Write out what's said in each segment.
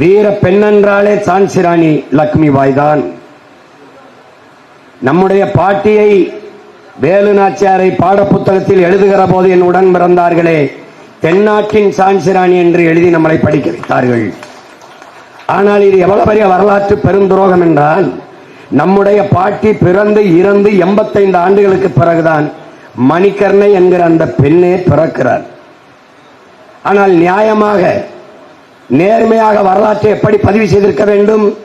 வீர பெண்ணென்றாலே சான்சிராணி லக்ஷ்மி பாய் தான் நம்முடைய பாட்டியை வேலு நாச்சியாரை பாடப்புத்தகத்தில் எழுதுகிற போது என் உடன் பிறந்தார்களே தென்னாட்டின் சான்சிராணி என்று எழுதி நம்மளை படிக்க வைத்தார்கள் ஆனால் இது எவ்வளவு பெரிய வரலாற்று பெருந்துரோகம் என்றால் நம்முடைய பாட்டி பிறந்து இறந்து எண்பத்தைந்து ஆண்டுகளுக்கு பிறகுதான் மணிக்கர்ணை என்கிற அந்த பெண்ணே பிறக்கிறார். ஆனால் நியாயமாக நேர்மையாக வரலாற்றை எப்படி பதிவு செய்திருக்க வேண்டும்?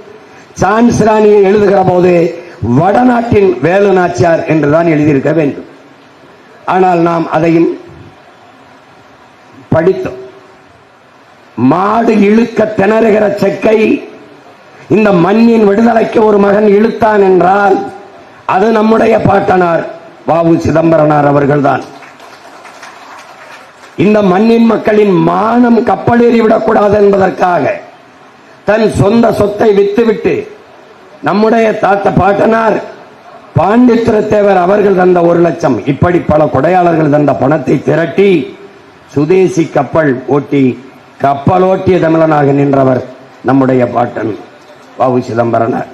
சான்ஸ் ராணியை எழுதுகிற போது வடநாட்டின் வேலு நாச்சியார் என்றுதான் எழுதியிருக்க வேண்டும். ஆனால் நாம் அதையும் படித்தோம். மாடு இழுக்க திணறுகிற செக்கை இந்த மண்ணின் விடுதலைக்கு ஒரு மகன் இழுத்தான் என்றால் அது நம்முடைய பாட்டனார் வாவு சிதம்பரனார் அவர்கள்தான். இந்த மண்ணின் மக்களின் மானம் கப்பலேறிவிடக்கூடாது என்பதற்காக தன் சொந்த சொத்தை வித்துவிட்டு நம்முடைய தாத்த பாட்டனார் பாண்டித்திரத்தேவர் அவர்கள் தந்த ஒரு லட்சம் இப்படி பல கொடையாளர்கள் தந்த பணத்தை திரட்டி சுதேசி கப்பல் ஓட்டி கப்பலோட்டிய தமிழனாக நின்றவர் நம்முடைய பாட்டன் வாவு சிதம்பரனார்.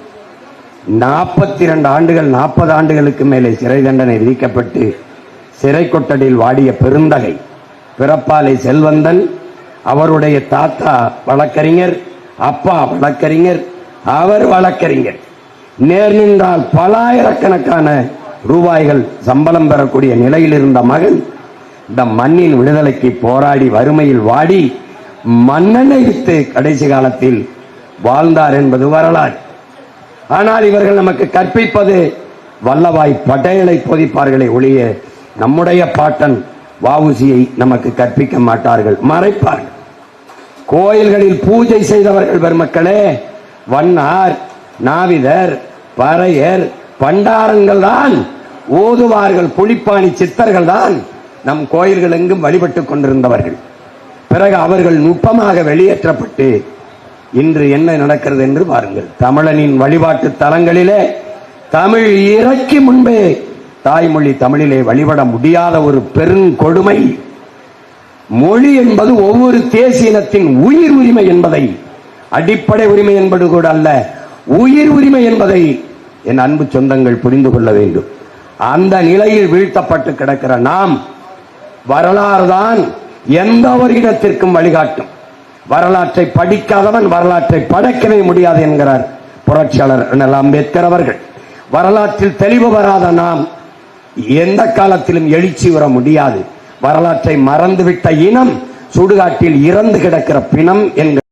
நாற்பத்தி இரண்டு ஆண்டுகள் நாற்பது ஆண்டுகளுக்கு மேலே சிறை தண்டனை விதிக்கப்பட்டு சிறை கொட்டடியில் வாடிய பெருந்தகை பிறப்பாலை செல்வந்தன். அவருடைய தாத்தா வழக்கறிஞர் அப்பா வழக்கறிஞர் அவர் வழக்கறிஞர். நேர் நின்றால் பலாயிரக்கணக்கான ரூபாய்கள் சம்பளம் பெறக்கூடிய நிலையில் இருந்த மகன் இந்த மண்ணின் விடுதலைக்கு போராடி வறுமையில் வாடி மன்னனை வித்து கடைசி காலத்தில் வாழ்ந்தார் என்பது வரலாறு. ஆனால் இவர்கள் நமக்கு கற்பிப்பது வல்லவாய் பட்டையலை போதிப்பார்களே ஒழிய நம்முடைய பாட்டன் வாவுசியை நமக்கு கற்பிக்க மாட்டார்கள். மறைப்பார்கள். கோயில்களில் பூஜை செய்தவர்கள் பெருமக்களே வண்ணார் நாவிதர் பறையர் பண்டாரங்கள் தான் ஓதுவார்கள் புலிப்பாணி சித்தர்கள் தான் நம் கோயில்கள் எங்கும் வழிபட்டுக் கொண்டிருந்தவர்கள். பிறகு அவர்கள் நுட்பமாக வெளியேற்றப்பட்டு இன்று என்ன நடக்கிறது என்று பாருங்கள். தமிழனின் வழிபாட்டு தலங்களிலே தமிழ் இறக்கி முன்பே தாய்மொழி தமிழிலே வழிபட முடியாத ஒரு பெருங்கொடுமை. மொழி என்பது ஒவ்வொரு தேசியனத்தின் உயிர் உரிமை என்பதை அடிப்படை உரிமை என்பது கூட அல்ல உயிர் உரிமை என்பதை என் அன்பு சொந்தங்கள் புரிந்து கொள்ள வேண்டும். அந்த நிலையில் வீழ்த்தப்பட்டு கிடக்கிற நாம் வரலாறு தான் எந்த ஒரு இடத்திற்கும் வழிகாட்டும். வரலாற்றை படிக்காதவன் வரலாற்றை படைக்கவே முடியாது என்கிறார் புரட்சியாளர் அம்பேத்கர் அவர்கள். வரலாற்றில் தெளிவு வராத நாம் எந்த காலத்திலும் எழுச்சி வர முடியாது. வரலாற்றை மறந்துவிட்ட இனம் சுடுகாட்டில் இறந்து கிடக்கிற பிணம் என்கிற